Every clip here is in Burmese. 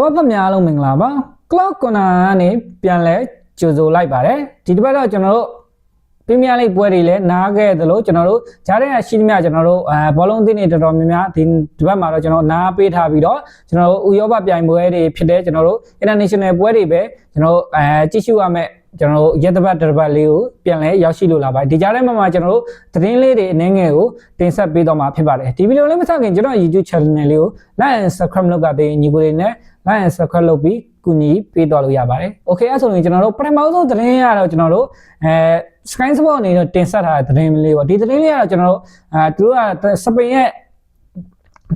ခွာဖတ်များအားလုံးမင်္ဂလာပါ Cloud Corner ကနေပြန်လဲကြိုဆိုလိုက်ပါတယ်ဒီတစ်ပတ်တော့ကျွန်တော်တို့ပြင်းပြလိုက်ပွဲတွေလည်းနားခဲ့သလိုကျွန်တော်တို့ဂျားတဲ့ရှိသမျှကျွန်တော်တို့အဲဘောလုံးသင်းတွေတော်တော်များများဒီဒီဘက်မှာတော့ကျွန်တော်နားပေးထားပြီးတော့ကျွန်တော်တို့ဥရောပပြိုင်ပွဲတွေဖြစ်တဲ့ကျွန်တော်တို့ international ပွဲတွေပဲကျွန်တော်တို့အဲကြည့်ရှုရမယ်ကျွန်တော်တို့ရက်တစ်ပတ်တစ်ပတ်လေးကိုပြန်လဲရောက်ရှိလို့လာပါတယ်ဒီကြားထဲမှာမှာကျွန်တော်တို့သတင်းလေးတွေအနေငယ်ကိုတင်ဆက်ပေးတော့မှာဖြစ်ပါတယ်ဒီဗီဒီယိုလေးမစခင်ကျွန်တော် YouTube channel လေးကို like and subscribe လုပ်ကတဲ့ညီကိုတွေနဲ့ like and subscribe လုပ်ပြီးကူညီပေးတော့လို့ရပါတယ်။ Okay အဲ့ဆိုရင်ကျွန်တော်တို့ပထမဆုံးသတင်းရတော့ကျွန်တော်တို့အဲ Sky Sport အနေနဲ့တင်ဆက်ထားတဲ့သတင်းလေးပေါ့ဒီသတင်းလေးကတော့ကျွန်တော်တို့အဲသူတို့ကစပိန်ရဲ့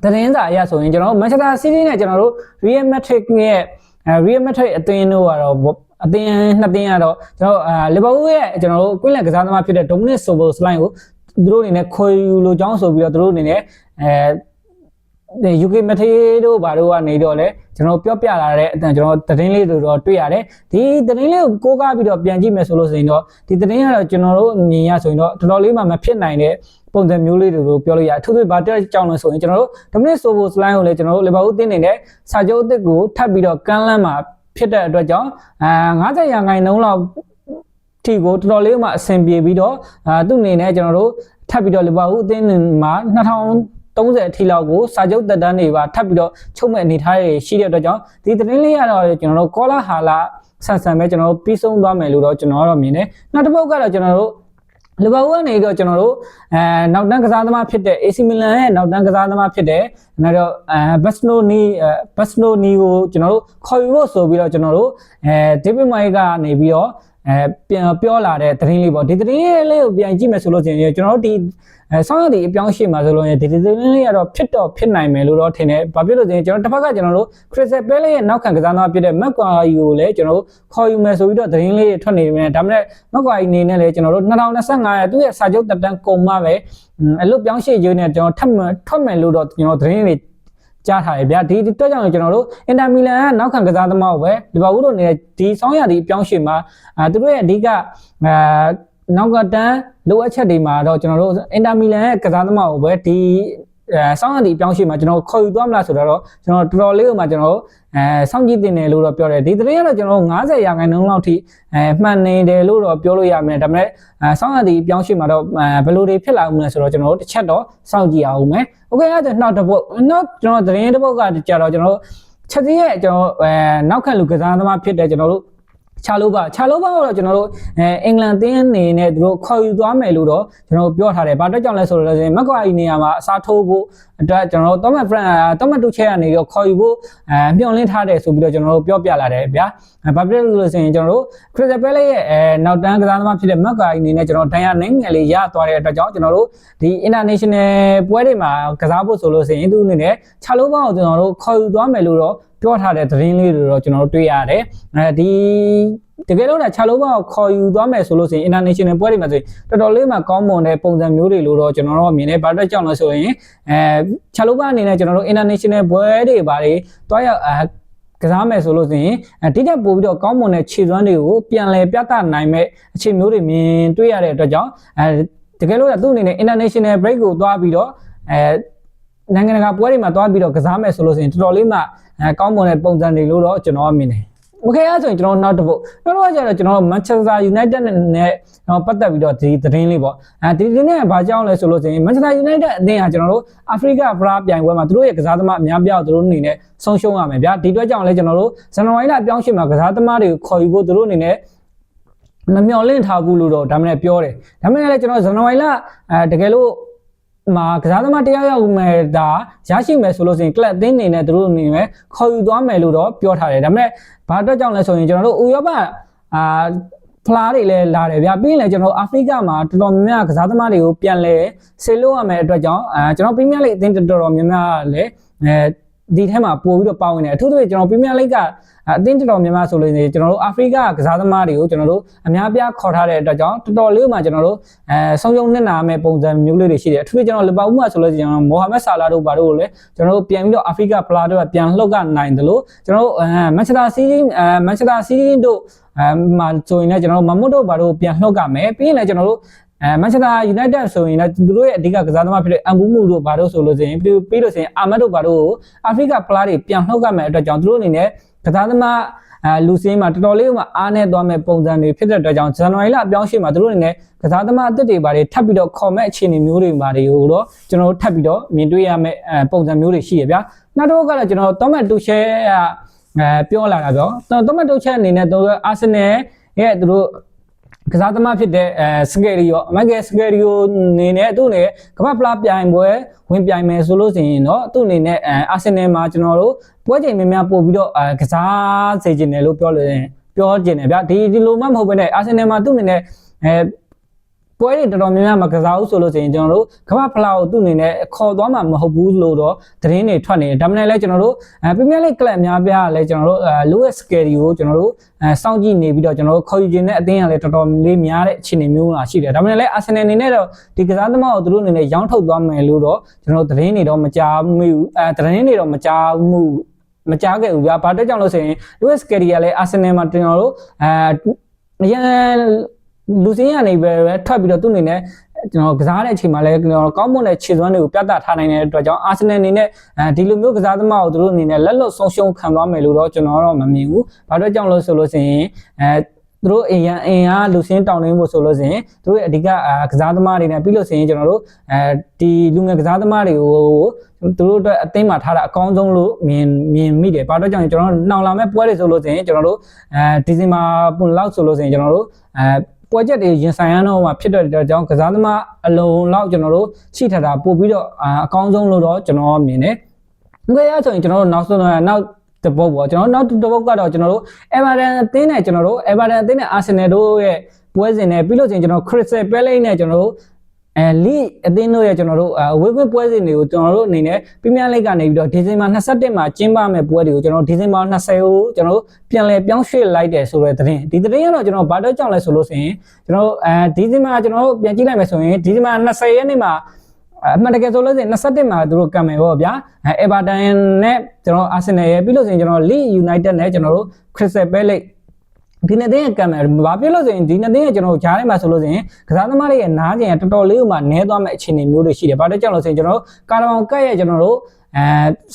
သတင်းစာအရဆိုရင်ကျွန်တော်တို့ Manchester City နဲ့ကျွန်တော်တို့ Real Madrid ရဲ့အဲ Real Madrid အသင်းတို့ကတော့အသင်းနှစ်သင်းကတော့ကျွန်တော်အာလီဗာပူးရဲ့ကျွန်တော်တို့ကွင်းလက်ကစားသမားဖြစ်တဲ့ Dominic Soboslai ကိုသူတို့အနေနဲ့ခေါ်ယူလို့ကြောင်းဆိုပြီးတော့သူတို့အနေနဲ့အဲ UK မထေးတို့ဘာတို့ကနေတော့လဲကျွန်တော်ပြောပြလာတဲ့အတန်ကျွန်တော်သတင်းလေးတွေတော့တွေ့ရတယ်ဒီသတင်းလေးကိုကိုးကားပြီးတော့ပြန်ကြည့်မယ်ဆိုလို့ဆိုရင်တော့ဒီသတင်းကတော့ကျွန်တော်တို့မြင်ရဆိုရင်တော့တော်တော်လေးမှမဖြစ်နိုင်တဲ့ပုံစံမျိုးလေးတွေကိုပြောလို့ရအထူးသဖြင့်ဘာတက်ကြောင်းလဲဆိုရင်ကျွန်တော်တို့ Dominic Soboslai ကိုလည်းကျွန်တော်တို့ Liverpool တင်းနေတဲ့စာချုပ်အသစ်ကိုထပ်ပြီးတော့ကမ်းလှမ်းမှာဖြစ်တဲ့အတွက်ကြောင့်အာ90ရာခိုင်နှုန်းလောက်ထီကိုတော်တော်လေးမှအဆင်ပြေပြီးတော့အာသူ့အနေနဲ့ကျွန်တော်တို့ထပ်ပြီးတော့ Liverpool အသင်းမှာ2000 30အထိလောက်ကိုစာချုပ်တက်တန်းတွေပါထပ်ပြီးတော့ချုပ်မဲ့အနေထားတွေရှိတဲ့အတွက်ကြောင့်ဒီသတင်းလေးကတော့ကျွန်တော်တို့ကောလာဟာလာဆန်ဆန်ပဲကျွန်တော်တို့ပြီးဆုံးသွားမယ်လို့တော့ကျွန်တော်ကတော့မြင်တယ်နောက်တစ်ပုတ်ကတော့ကျွန်တော်တို့လီဗာပူးကနေတော့ကျွန်တော်တို့အဲနောက်တန်းကစားသမားဖြစ်တဲ့ AC Milan ရဲ့နောက်တန်းကစားသမားဖြစ်တဲ့နောက်တော့အဲဘတ်စနိုနီဘတ်စနိုနီကိုကျွန်တော်တို့ခေါ်ယူဖို့ဆိုပြီးတော့ကျွန်တော်တို့အဲဒေးဗစ်မိုင်ကနေပြီးတော့ အဲပြန်ပြောလာတဲ့သတင်းလေးပေါ့ဒီသတင်းလေးကိုပြန်ကြည့်မယ်ဆိုလို့ရှိရင်ကျွန်တော်တို့ဒီအဲဆောင်းရည်အပြောင်းရှိမှာဆိုလို့ရင်ဒီသတင်းလေးကတော့ဖြစ်တော့ဖြစ်နိုင်မယ်လို့တော့ထင်တယ်။ဘာဖြစ်လို့လဲကျွန်တော်တစ်ဖက်ကကျွန်တော်တို့ Crystal Palace ရဲ့နောက်ခံကစားသမားဖြစ်တဲ့ Macquarie ကိုလည်းကျွန်တော်တို့ခေါ်ယူမယ်ဆိုပြီးတော့သတင်းလေးထွက်နေတယ်။ဒါပေမဲ့ Macquarie အနေနဲ့လည်းကျွန်တော်တို့2025ရဲ့သူ့ရဲ့စာချုပ်တက်တန်းကုန်မှပဲအလုပ်ပြောင်းရှိရေးနဲ့ကျွန်တော်ထပ်မထွက်မယ်လို့တော့ကျွန်တော်သတင်းလေး ကြားထားရဗျာဒီတော့ကြောင့်ကျွန်တော်တို့အင်တာမီလန်ကနောက်ခံကစားသမားကိုပဲလီဗာပူးတို့နေတဲ့ဒီဆောင်းရည်အပြောင်းရွှေ့မှာအဲသူတို့ရဲ့အဓိကအဲနောက်ကတန်းလိုအပ်ချက်တွေမှာတော့ကျွန်တော်တို့အင်တာမီလန်ရဲ့ကစားသမားကိုပဲဒီအဲ ဆောင်းရည်အပြောင်းရွှေ့မှာကျွန်တော်ခေါ်ယူသွားမလားဆိုတော့ကျွန်တော်တော်တော်လေးကိုမှကျွန်တော်အဲစောင့်ကြည့်တင်တယ်လို့တော့ပြောတယ်ဒီသတင်းကတော့ကျွန်တော်90ရာခိုင်နှုန်းလောက်ထိအဲမှန်နေတယ်လို့တော့ပြောလို့ရမယ်ဒါပေမဲ့အဲဆောင်းရည်အပြောင်းရွှေ့မှာတော့ဘယ်လိုတွေဖြစ်လာဦးမလဲဆိုတော့ကျွန်တော်တို့တစ်ချက်တော့စောင့်ကြည့်အောင်မယ်โอเคအဲ့ဒါနောက်တစ်ပုတ်နောက်ကျွန်တော်သတင်းတစ်ပုတ်ကကြတော့ကျွန်တော်ချက်စီးရဲ့ကျွန်တော်အဲနောက်ခံလူကစားသမားဖြစ်တဲ့ကျွန်တော်တို့ ချာလိုပါချာလိုပါတော့ကျွန်တော်တို့အဲအင်္ဂလန်တင်းအနေနဲ့သူတို့ခေါ်ယူသွားမယ်လို့တော့ကျွန်တော်ပြောထားတယ်။ဘာအတွက်ကြောင့်လဲဆိုတော့လည်းမက်ကွာအီနေရာမှာအစားထိုးဖို့အတွက်ကျွန်တော်တို့တော့မဖရန်တော့မတူချဲကနေတော့ခေါ်ယူဖို့အဲမျှော်လင့်ထားတယ်ဆိုပြီးတော့ကျွန်တော်တို့ပြောပြလာတယ်ဗျာ။ဘာဖြစ်လို့လဲဆိုရင်ကျွန်တော်တို့ခရစ်စပယ်လေးရဲ့အဲနောက်တန်းကစားသမားဖြစ်တဲ့မက်ကွာအီနေနဲ့ကျွန်တော်ဒိုင်ယာနိုင်ငယ်လေးရသွားတဲ့အတွက်ကြောင့်ကျွန်တော်တို့ဒီ international ပွဲတွေမှာကစားဖို့ဆိုလို့ဆိုရင်သူအနေနဲ့ချာလိုပါကိုကျွန်တော်တို့ခေါ်ယူသွားမယ်လို့တော့ ပြောထားတဲ့သတင်းလေးတွေတော့ကျွန်တော်တို့တွေ့ရတယ်အဲဒီတကယ်လို့လည်းခြာလိုပါကိုခေါ်ယူသွားမယ်ဆိုလို့ဆိုရင် international ပွဲတွေမှာဆိုရင်တော်တော်လေးမှကောင်းမွန်တဲ့ပုံစံမျိုးတွေလို့တော့ကျွန်တော်တို့မြင်နေဘာတက်ကြောင့်လဲဆိုရင်အဲခြာလိုပါအနေနဲ့ကျွန်တော်တို့ international ပွဲတွေဘာတွေတွားရောက်ကစားမယ်ဆိုလို့ဆိုရင်အတိအကျပို့ပြီးတော့ကောင်းမွန်တဲ့ခြေစွမ်းတွေကိုပြန်လည်ပြသနိုင်မဲ့အခြေမျိုးတွေမြင်တွေ့ရတဲ့အတွက်ကြောင့်အဲတကယ်လို့သူ့အနေနဲ့ international break ကိုသွားပြီးတော့အဲ နိုင်ငံတကာပွဲတွေမှာသွားပြီးတော့ကစားမယ်ဆိုလို့ဆိုရင်တော်တော်လေးမှအဲကောင်းမွန်တဲ့ပုံစံတွေလို့တော့ကျွန်တော်မြင်တယ်โอเคအဲ့ဆိုရင်ကျွန်တော်နောက်တစ်ပုတ်နောက်တစ်ပုတ်ကျတော့ကျွန်တော် Manchester United နဲ့တော့ပတ်သက်ပြီးတော့ဒီသတင်းလေးပေါ့အဲဒီဒီနေ့ကဘာကြောင့်လဲဆိုလို့ဆိုရင် Manchester United အသင်းကကျွန်တော်တို့ Africa ဖလားပြိုင်ပွဲမှာသူတို့ရဲ့ကစားသမားအများပြားသူတို့အနေနဲ့ဆုံးရှုံးရမယ်ဗျာဒီအတွက်ကြောင့်လဲကျွန်တော်တို့ဇန်နဝါရီလပြောင်းရွှေ့မှာကစားသမားတွေကိုခေါ်ယူဖို့သူတို့အနေနဲ့မမျှော်လင့်ထားဘူးလို့တော့ဒါမှလည်းပြောတယ်ဒါမှလည်းကျွန်တော်ဇန်နဝါရီလအဲတကယ်လို့ မှာကစားသမားတရားရောက်မယ်ဒါရရှိမယ်ဆိုလို့ဆိုရင်ကလပ်အသင်းအနေနဲ့သူတို့အနေနဲ့ခေါ်ယူသွားမယ်လို့တော့ပြောထားတယ်ဒါပေမဲ့ဘာအတွက်ကြောင့်လဲဆိုရင်ကျွန်တော်တို့ဥရောပအာဖလားတွေလည်းလာတယ်ဗျာပြီးရင်လည်းကျွန်တော်အာဖရိကမှာတော်တော်များများကစားသမားတွေကိုပြန်လဲဆေလို့ရမယ်အတွက်ကြောင့်အာကျွန်တော်ပရီးမီးယားလိအသင်းတော်တော်များများလည်းအဲ ဒီထဲမှာပို့ပြီးတော့ပါဝင်တယ်အထူးသဖြင့်ကျွန်တော်ပရီးမီးယားလိကအသင်းတော်တော်များများဆိုလို့နေကျွန်တော်တို့အာဖရိကကစားသမားတွေကိုကျွန်တော်တို့အများပြားခေါ်ထားတဲ့အတွက်ကြောင့်တော်တော်လေးမှကျွန်တော်တို့အဲဆုံးယုံနေတာမဲ့ပုံစံမျိုးလေးတွေရှိတယ်အထူးသဖြင့်ကျွန်တော်လီဗာပူးမှာဆိုလို့ကျွန်တော်မိုဟာမက်ဆာလာတို့ဘာတို့ကိုလည်းကျွန်တော်တို့ပြန်ပြီးတော့အာဖရိကဖလားတို့ကပြန်လှုပ်ကနိုင်တယ်လို့ကျွန်တော်တို့အဲမန်ချက်စတာစီးတင်းအဲမန်ချက်စတာစီးတင်းတို့အဲမှာဆိုရင်လည်းကျွန်တော်တို့မမွတ်တို့ဘာတို့ပြန်လှုပ်ကမယ်ပြီးရင်လည်းကျွန်တော်တို့ အဲမန်ချက်စတာယူနိုက်တက်ဆိုရင်လည်းသူတို့ရဲ့အဓိကကစားသမားဖြစ်တဲ့အမ်ဘူမူတို့ဘာလို့ဆိုလို့ဆိုရင်ပြီးပြီးလို့ဆိုရင်အာမတ်တို့ဘာလို့အာဖရိကဖလားတွေပြန်လှုပ်ကမဲ့အတွက်ကြောင့်သူတို့အနေနဲ့ကစားသမားအဲလူစင်းမှာတော်တော်လေးမှအားနဲ့သွားမဲ့ပုံစံတွေဖြစ်တဲ့အတွက်ကြောင့်ဇန်နဝါရီလအပြောင်းအရွှေ့မှာသူတို့အနေနဲ့ကစားသမားအသစ်တွေဘာတွေထပ်ပြီးတော့ခေါ်မဲ့အခြေအနေမျိုးတွေဘာတွေကိုတော့ကျွန်တော်တို့ထပ်ပြီးတော့မြင်တွေ့ရမဲ့အဲပုံစံမျိုးတွေရှိရဗျာနောက်တစ်ခုကတော့ကျွန်တော်တော့မတ်တူရှဲကအဲပြောလာတာပြောတော့မတ်တူရှဲအနေနဲ့သူတို့အာဆင်နယ်ရဲ့သူတို့ ကစားသမားဖြစ်တဲ့အဲစကယ်ရီယောအမန်ကယ်စကယ်ရီယောအနေနဲ့သူ့နဲ့ကမ္ဘာဖလားပြိုင်ပွဲဝင်ပြိုင်မယ်ဆိုလို့ဆိုရင်တော့သူ့အနေနဲ့အဲအာဆင်နယ်မှာကျွန်တော်တို့ပွဲချိန်များများပို့ပြီးတော့အဲကစားစေချင်တယ်လို့ပြောလို့ပြောချင်တယ်ဗျဒီဒီလိုမှမဟုတ်ဘဲနဲ့အာဆင်နယ်မှာသူ့အနေနဲ့အဲ ပွဲတွေတော်တော်များများမကစားဘူးဆိုလို့ဆိုရင်ကျွန်တော်တို့ကမ္ဘာဖလားကိုသူ့အနေနဲ့ခေါ်သွားမှာမဟုတ်ဘူးလို့တော့သတင်းတွေထွက်နေတယ်ဒါမှမဟုတ်လည်းကျွန်တော်တို့အဲပရီးမီးယားလိဂ်ကလပ်များပြားလည်းကျွန်တော်တို့အဲလူးရဲ့စကယ်ရီကိုကျွန်တော်တို့အဲစောင့်ကြည့်နေပြီးတော့ကျွန်တော်တို့ခေါ်ယူခြင်းတဲ့အသင်းကလည်းတော်တော်လေးများတဲ့အခြေအနေမျိုးလာရှိတယ်ဒါမှမဟုတ်လည်းအာဆင်နယ်အနေနဲ့တော့ဒီကစားသမားကိုသူတို့အနေနဲ့ရောင်းထုတ်သွားမယ်လို့တော့ကျွန်တော်တို့သတင်းတွေတော့မကြားမိဘူးအဲသတင်းတွေတော့မကြားမှုမကြားခဲ့ဘူးဗျာဘာတက်ကြောင့်လို့ဆိုရင် US Carrier လည်း Arsenal မှာကျွန်တော်တို့အဲအရင် လူစင်းရနေပဲထွက်ပြီးတော့သူ့အနေနဲ့ကျွန်တော်ကစားတဲ့အချိန်မှာလည်းကျွန်တော်ကောင်းမွန်တဲ့ခြေစွမ်းတွေကိုပြသထားနိုင်တဲ့အတွက်ကြောင့် Arsenal အနေနဲ့အဲဒီလိုမျိုးကစားသမားကိုသူတို့အနေနဲ့လက်လွတ်ဆုံးရှုံးခံသွားမယ်လို့တော့ကျွန်တော်တော့မမြင်ဘူး။ဘာလို့ကြောင့်လို့ဆိုလို့ရှိရင်အဲသူတို့အင်ရန်အင်အားလူစင်းတောင်းနေဖို့ဆိုလို့ရှိရင်သူတို့ရဲ့အဓိကကစားသမားတွေနဲ့ပြီးလို့ရှိရင်ကျွန်တော်တို့အဲဒီလူငယ်ကစားသမားတွေကိုသူတို့အတွက်အသင်းမှာထားတာအကောင်းဆုံးလို့မြင်မြင်မိတယ်။ဘာလို့ကြောင့်ကျွန်တော်တို့နှောင်လာမဲ့ပွဲတွေဆိုလို့ရှိရင်ကျွန်တော်တို့အဲဒီဇင်ဘာပွန်လောက်ဆိုလို့ရှိရင်ကျွန်တော်တို့အဲ ပွဲချက်တွေရင်ဆိုင်ရတော့မှာဖြစ်တဲ့အကြောင်းကစားသမားအလုံးလောက်ကျွန်တော်တို့ရှိထတာပို့ပြီးတော့အကောင်းဆုံးလို့တော့ကျွန်တော်မြင်တယ်။ငွေရဆိုရင်ကျွန်တော်တို့နောက်ဆုံးနောက်တပုတ်ပေါ့ကျွန်တော်နောက်တပုတ်ကတော့ကျွန်တော်တို့ Everton အသင်းနဲ့ကျွန်တော်တို့ Everton အသင်းနဲ့ Arsenal တို့ရဲ့ပွဲစဉ်နဲ့ပြီးလို့ချင်းကျွန်တော် Crystal Palace နဲ့ကျွန်တော်တို့ အဲလီအသင်းတို့ရဲ့ကျွန်တော်တို့အဝေးကွင်းပွဲစဉ်တွေကိုကျွန်တော်တို့အနေနဲ့ပရီးမီးယားလိဂ်ကနေပြီးတော့ဒီဇင်ဘာ21မှာကျင်းပမယ့်ပွဲတွေကိုကျွန်တော်ဒီဇင်ဘာ20ကိုကျွန်တော်တို့ပြန်လည်ပြောင်းရွှေ့လိုက်တယ်ဆိုတဲ့သတင်းဒီသတင်းကတော့ကျွန်တော်ဘာတော့ကြောင့်လဲဆိုလို့ဆိုရင်ကျွန်တော်တို့အဲဒီဇင်ဘာကျွန်တော်တို့ပြန်ကြည့်လိုက်မယ်ဆိုရင်ဒီဇင်ဘာ20ရက်နေ့မှာအမှန်တကယ်ဆိုလို့ရှိရင်21မှာသူတို့ကံမယ်ပေါ့ဗျာအဲဗာတန်နဲ့ကျွန်တော်အာဆင်နယ်ရဲ့ပြီးလို့ဆိုရင်ကျွန်တော်လီယူနိုက်တက်နဲ့ကျွန်တော်တို့ခရစ်စတယ်ပဲလိတ် ဒီနှစ်သိန်းကံမယ်ဘာဖြစ်လို့ဆိုရင်ဒီနှစ်သိန်းကကျွန်တော်တို့ဂျားထဲမှာဆိုလို့ဆိုရင်ကစားသမားတွေရဲ့နားကျင်တော်တော်လေးဥမာနဲသွားမဲ့အခြေအနေမျိုးတွေရှိတယ်ဘာလို့ကြောင့်လဲဆိုရင်ကျွန်တော်တို့ကာရမောင်ကတ်ရဲ့ကျွန်တော်တို့အဲ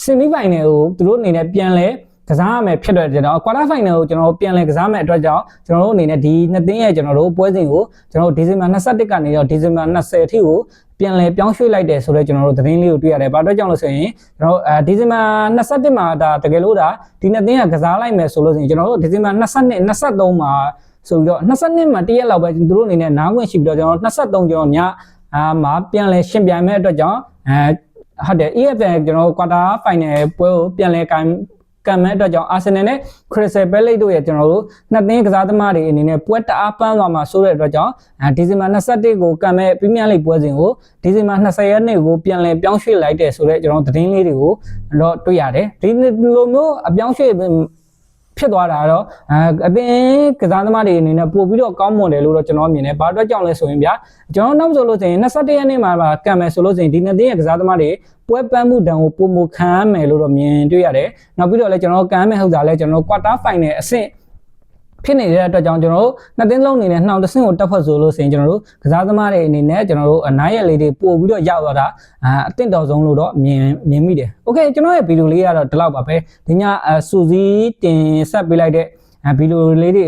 စင်မီဖိုင်နယ်ကိုသူတို့အနေနဲ့ပြန်လဲကစားရမယ်ဖြစ်တဲ့ကျွန်တော်ကွာတာဖိုင်နယ်ကိုကျွန်တော်ပြန်လဲကစားမယ်အတွက်ကြောင့်ကျွန်တော်တို့အနေနဲ့ဒီနှစ်သိန်းရဲ့ကျွန်တော်တို့ပွဲစဉ်ကိုကျွန်တော်တို့ဒီဇင်ဘာ21ကနေတော့ဒီဇင်ဘာ20အထိကို ပြန်လဲပြောင်းရွှေ့လိုက်တယ်ဆိုတော့ကျွန်တော်တို့သတင်းလေးကိုတွေ့ရတယ်။ဘာအတွက်ကြောင့်လဲဆိုရင်ကျွန်တော်အဲဒီဇင်ဘာ21မှာဒါတကယ်လို့ဒါဒီနှစ်သိန်းကကစားလိုက်မယ်ဆိုလို့ဆိုရင်ကျွန်တော်တို့ဒီဇင်ဘာ22 23မှာဆိုပြီးတော့22မှာတရက်လောက်ပဲသူတို့အနေနဲ့နားဝင်ရှိပြီးတော့ကျွန်တော်23ကျွန်တော်ညအာမှာပြန်လဲရှင်ပြိုင်မဲ့အတွက်ကြောင့်အဲဟုတ်တယ် EFL ကျွန်တော် quarter final ပွဲကိုပြန်လဲကိုင် ကံမဲ့အတွက်ကြောင့်အာဆင်နယ်နဲ့ Crystal Palace တို့ရဲ့ကျွန်တော်တို့နှစ်သင်းကစားသမားတွေအနေနဲ့ပွဲတအားပန်းသွားမှာဆိုတဲ့အတွက်ကြောင့်ဒီဇင်ဘာ21ကိုကံမဲ့ပရီးမီးယားလိဂ်ပွဲစဉ်ကိုဒီဇင်ဘာ20ရက်နေ့ကိုပြန်လည်ပြောင်းရွှေ့လိုက်တယ်ဆိုတော့ကျွန်တော်သတင်းလေးတွေကိုတော့တွေ့ရတယ်ဒီလိုမျိုးအပြောင်းရွှေ့ ဖြစ်သွားတာတော့အပင်ကစားသမားတွေအနေနဲ့ပို့ပြီးတော့ကောင်းမွန်တယ်လို့တော့ကျွန်တော်မြင်တယ်။ဘာအတွက်ကြောင့်လဲဆိုရင်ဗျာကျွန်တော်နောက်ဆိုလို့ဆိုရင်21ရက်နေ့မှာကံမယ်ဆိုလို့ဆိုရင်ဒီနှစ်သိန်းရဲ့ကစားသမားတွေပွဲပန်းမှုတန်ကိုပုံမခံရမယ်လို့တော့မြင်တွေ့ရတယ်။နောက်ပြီးတော့လည်းကျွန်တော်ကံမယ်ဟုတ်တာလဲကျွန်တော် quarter final အဆင့် ဖြစ်နေတဲ့အတွက်ကြောင့်ကျွန်တော်တို့နှစ်သိန်းလုံးအနေနဲ့နှောင်တဆင့်ကိုတက်ဖွဲ့ဆိုလို့ဆိုရင်ကျွန်တော်တို့ကစားသမားတွေအနေနဲ့ကျွန်တော်တို့အနားရက်လေးတွေပို့ပြီးတော့ရောက်သွားတာအတင့်တော်ဆုံးလို့တော့မြင်မြင်မိတယ်။ Okay ကျွန်တော်ရဲ့ဗီဒီယိုလေးကတော့ဒီလောက်ပါပဲ။ဒီညစူစီးတင်ဆက်ပေးလိုက်တဲ့ဗီဒီယိုလေးတွေ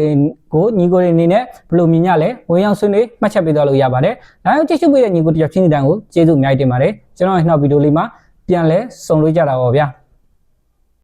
ကိုညီကိုတွေအနေနဲ့ဘယ်လိုမြင်ကြလဲဝင်ရောက်ဆွေးနွေးမှတ်ချက်ပေးသွားလို့ရပါတယ်။ဒါကြောင့်ကြည့်ရှုပေးတဲ့ညီကိုတယောက်ချင်းစီတန်းကိုကျေးဇူးအများကြီးတင်ပါတယ်။ကျွန်တော်ရဲ့နောက်ဗီဒီယိုလေးမှာပြန်လဲဆုံလို့ကြတာပါဗျာ။